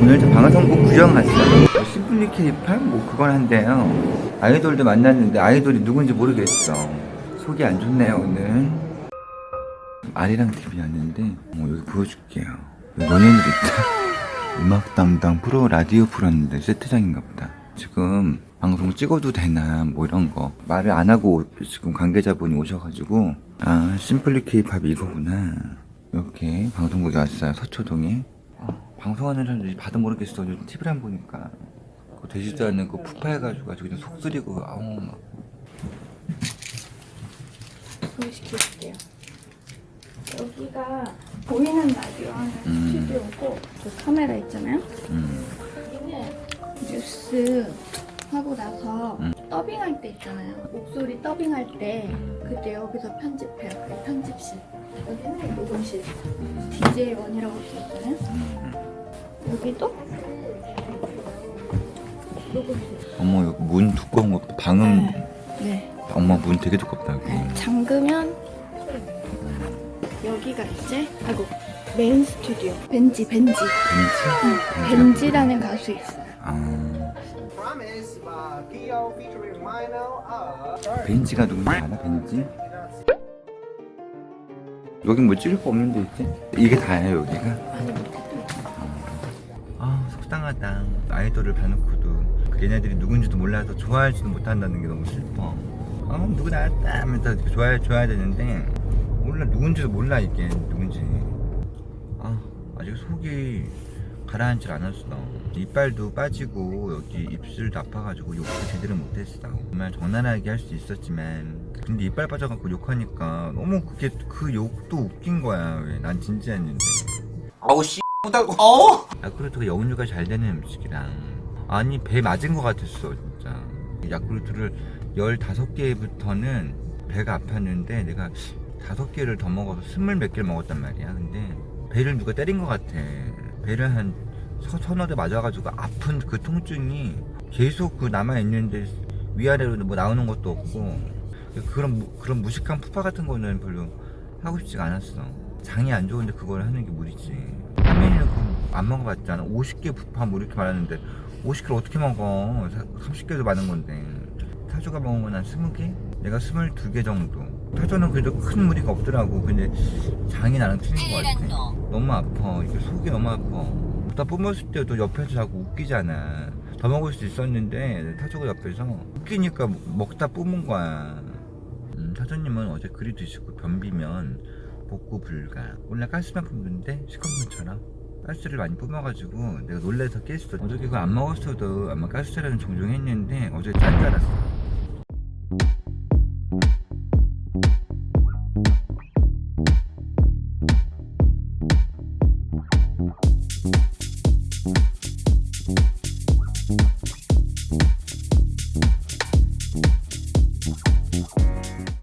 오늘 저 방송국 구경 갔어요. 뭐 심플리 케이팝? 뭐 그건 한데요. 아이돌도 만났는데 아이돌이 누군지 모르겠어. 속이 안 좋네요, 오늘. 아리랑 TV였는데, 어, 여기 보여줄게요. 연예인들 있다. 음악 담당 프로 라디오 프로였는데 세트장인가 보다. 지금 방송 찍어도 되나 뭐 이런 거 말을 안 하고 지금 관계자분이 오셔가지고 아 심플리 케이팝이 이거구나 이렇게 방송국에 왔어요 서초동에 어, 방송하는 사람들이 봐도 모르겠어 요즘 TV를 안 보니까 그거 되지도 않는 거 푸파해가지고 아주 그냥 속 쓰리고 아우 막 소개시켜줄게요. 여기가 보이는 라디오 하는 음. 스튜디오고 저 카메라 있잖아요. 음, 여기는 뉴스 하고 나서 음. 더빙할 때 있잖아요. 목소리 더빙할 때 그때 여기서 편집해요. 그 편집실. 여기는 녹음실. DJ1이라고 써있잖아요. 여기도. 어머 여기 문 두꺼운 거 방음 네. 엄마 문 되게 두껍다 여기 잠그면 여기가 이제 아이고 메인 스튜디오 벤지 벤지 벤치? 벤지라는 가수 있어요 아 Promise by Kyo featuring Mino. 벤지가 누군지 알아 벤지? 여긴 뭐 찍을 거 없는데 이제? 이게 다예요 여기가? 아니 속상하다. 아이돌을 봐놓고도 그 얘네들이 누군지도 몰라서 좋아할지도 못한다는 게 너무 슬퍼. 아 누구 나왔다 하면서 좋아해 줘야 되는데 몰라 누군지도 몰라 이게 누군지. 아 아직 속이 가라앉질 않았어. 이빨도 빠지고 여기 입술도 아파가지고 욕도 제대로 못했어. 정말 적나라하게 할 수 있었지만. 근데 이빨 빠져갖고 욕하니까 너무 그게 그 욕도 웃긴 거야. 왜? 난 진지했는데. 아우 씨 다고 어? 야쿠르트가 영유가 잘 되는 음식이랑. 아니 배 맞은 것 같았어 진짜. 야쿠르트를 15개부터는 배가 아팠는데 내가 다섯 개를 더 먹어서 스물 몇 개를 먹었단 말이야. 근데 배를 누가 때린 것 같아. 배를 한 서- 서너 대 맞아가지고 아픈 그 통증이 계속 그 남아있는데 위아래로 뭐 나오는 것도 없고. 그런 무- 그런 무식한 푸파 같은 거는 별로 하고 싶지가 않았어. 장이 안 좋은데 그걸 하는 게 무리지 하민이는 그안 먹어봤잖아. 50개 푸파 뭐 이렇게 말하는데 50개를 어떻게 먹어? 30개도 많은 건데. 타조가 먹은 건 한 20개? 내가 22개 정도. 타조는 그래도 큰 무리가 없더라고. 근데 장이 나랑 틀린 것 같아. 너무 아파. 이게 속이 너무 아파. 다 뿜었을 때도 옆에서 자꾸 웃기잖아. 더 먹을 수 있었는데 타조가 옆에서 웃기니까 먹다 뿜은 거야. 음, 사장님은 어제 그리 드시고 변비면 복구 불가. 원래 가스만큼인데 시커먼처럼 가스를 많이 뿜어가지고 내가 놀래서 깼어. 어저께 그거 안 먹었어도 아마 가스 차량은 종종 했는데 어제 짠 줄 알았어.